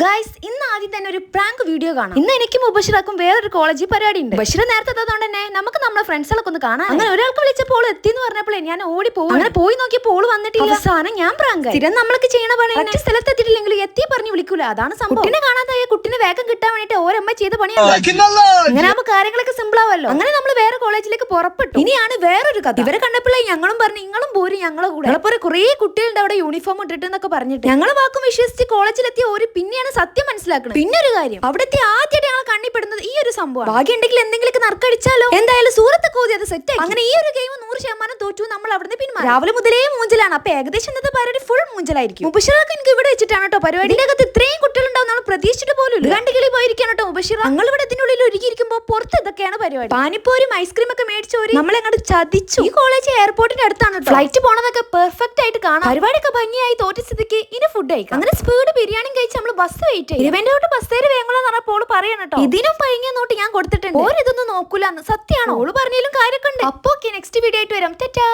Guys ഇന്ന് ആദ്യം തന്നെ ഒരു പ്രാങ്ക് വീഡിയോ കാണാം. ഇന്ന് എനിക്കും ഉപശ്രാക്കും വേറൊരു കോളേജിൽ പരിപാടി ഉണ്ട് ബഷീർ നേരത്തെ എത്താത്തതുകൊണ്ട് തന്നെ നമുക്ക് നമ്മുടെ ഫ്രണ്ട്സുകളൊക്കെ ഒന്ന് കാണാം. അങ്ങനെ ഒരാൾക്ക് വിളിച്ചപ്പോൾ എത്തി എന്ന് പറഞ്ഞപ്പോഴേ ഞാൻ ഓടി പോകും അങ്ങനെ പോയി നോക്കിയപ്പോൾ വന്നിട്ടില്ല. അവസാനം ഞാൻ പ്രാങ്ക് സ്ഥിരം നമ്മൾക്ക് ചെയ്യണ പണി മറ്റു എത്തി പറഞ്ഞു വിളിക്കൂല. അതാണ് സംഭവം. കുട്ടിനെ കാണാതായ കുട്ടിനെ വേഗം കിട്ടാൻ വേണ്ടിട്ട് ഓരമ്മ ചെയ്ത പണിയാണ് അങ്ങനെ കാര്യങ്ങളൊക്കെ സിമ്പിൾ ആവല്ലോ അങ്ങനെ നമ്മൾ വേറെ കോളേജിലേക്ക് പുറപ്പെട്ടു. ഇനിയാണ് വേറൊരു കഥ. ഇവരെ കണ്ടപ്പോഴേ ഞങ്ങളും പറഞ്ഞു നിങ്ങളും പോരും ഞങ്ങളെ കൂടെ. ഞങ്ങളെപ്പോലെ കുറെ കുട്ടികളുണ്ട് അവിടെ യൂണിഫോം ഇട്ടിട്ട് എന്നൊക്കെ പറഞ്ഞിട്ട്. ഞങ്ങളെ വാക്കും വിശ്വസിച്ച് കോളേജിലെത്തിയ ഒരു പിന്നെയാണ് സത്യം മനസ്സിലാക്കുന്നത് പിന്നെ ഒരു കാര്യം. അവിടുത്തെ ആദ്യമായിട്ട് ഞങ്ങൾ സംഭവം ഭാഗ്യം ഉണ്ടെങ്കിൽ എന്തെങ്കിലും നറുക്കടിച്ചാലോ? എന്തായാലും സൂറത്ത് കോതി അത് സെറ്റ് അങ്ങനെ ഈ ഒരു ഗെയിം നൂറ് ശതമാനം തോറ്റു നമ്മൾ അവിടുന്ന് പിന്മാറി രാവിലെ മുതലേ മൂഞ്ചലാണ്. അപ്പൊ ഏകദേശം ഇന്നത്തെ പരിപാടി ഫുൾ മൂഞ്ചലായിരിക്കും. മുബഷിറാക്ക് എനിക്ക് ഇവിടെ വെച്ചിട്ടാണ് കേട്ടോ പരിപാടി. ഇതിന്റെ അകത്ത് ഇത്രയും കുട്ടികളുണ്ടാവും നമ്മൾ പ്രതീക്ഷിച്ചിട്ട് പോലും കണ്ടുകിളി പോയിരിക്കാണ് കേട്ടോ മുബഷിറ. ഞങ്ങൾ ഇവിടെ ഇതിനുള്ളിൽ ഒരുക്കിയിരിക്കുമ്പോൾ പുറത്ത് ഇതൊക്കെയാണ് പരിപാടി. പാനിപ്പോരും ഐസ്ക്രീം ഒക്കെ മേടിച്ചോരി നമ്മളെ അങ്ങോട്ട് ചതിച്ചു. ഈ കോളേജ് എയർപോർട്ടിന്റെ അടുത്താണ് ഫ്ലൈറ്റ് പോണതൊക്കെ പെർഫെക്റ്റ് ആയിട്ട് കാണാം. പരിപാടിയൊക്കെ ഭംഗിയായി തോറ്റ സ്ഥിതിക്ക് ഇനി ഫുഡ് കഴിക്കാം. അങ്ങനെ സ്പീഡ് ബിരിയാണി കഴിച്ച് നമ്മൾ ബസ് വെയിറ്റ് ചെയ്യും. ഇരുപതിന്റെ ബസ് തേര് വേങ്ങളെന്ന് പറഞ്ഞപ്പോൾ പറയണം കേട്ടോ ഇതിനും പയങ്ങിയ നോട്ട് ഞാൻ കൊടുത്തിട്ടുണ്ട്. ഓരിതൊന്നും നോക്കൂലെന്ന്. സത്യമാണോ ഓൾ പറഞ്ഞാലും കാര്യമൊക്കെ ഉണ്ട്. അപ്പൊ നെക്സ്റ്റ് വീഡിയോ ആയിട്ട് വരാം. തെറ്റാ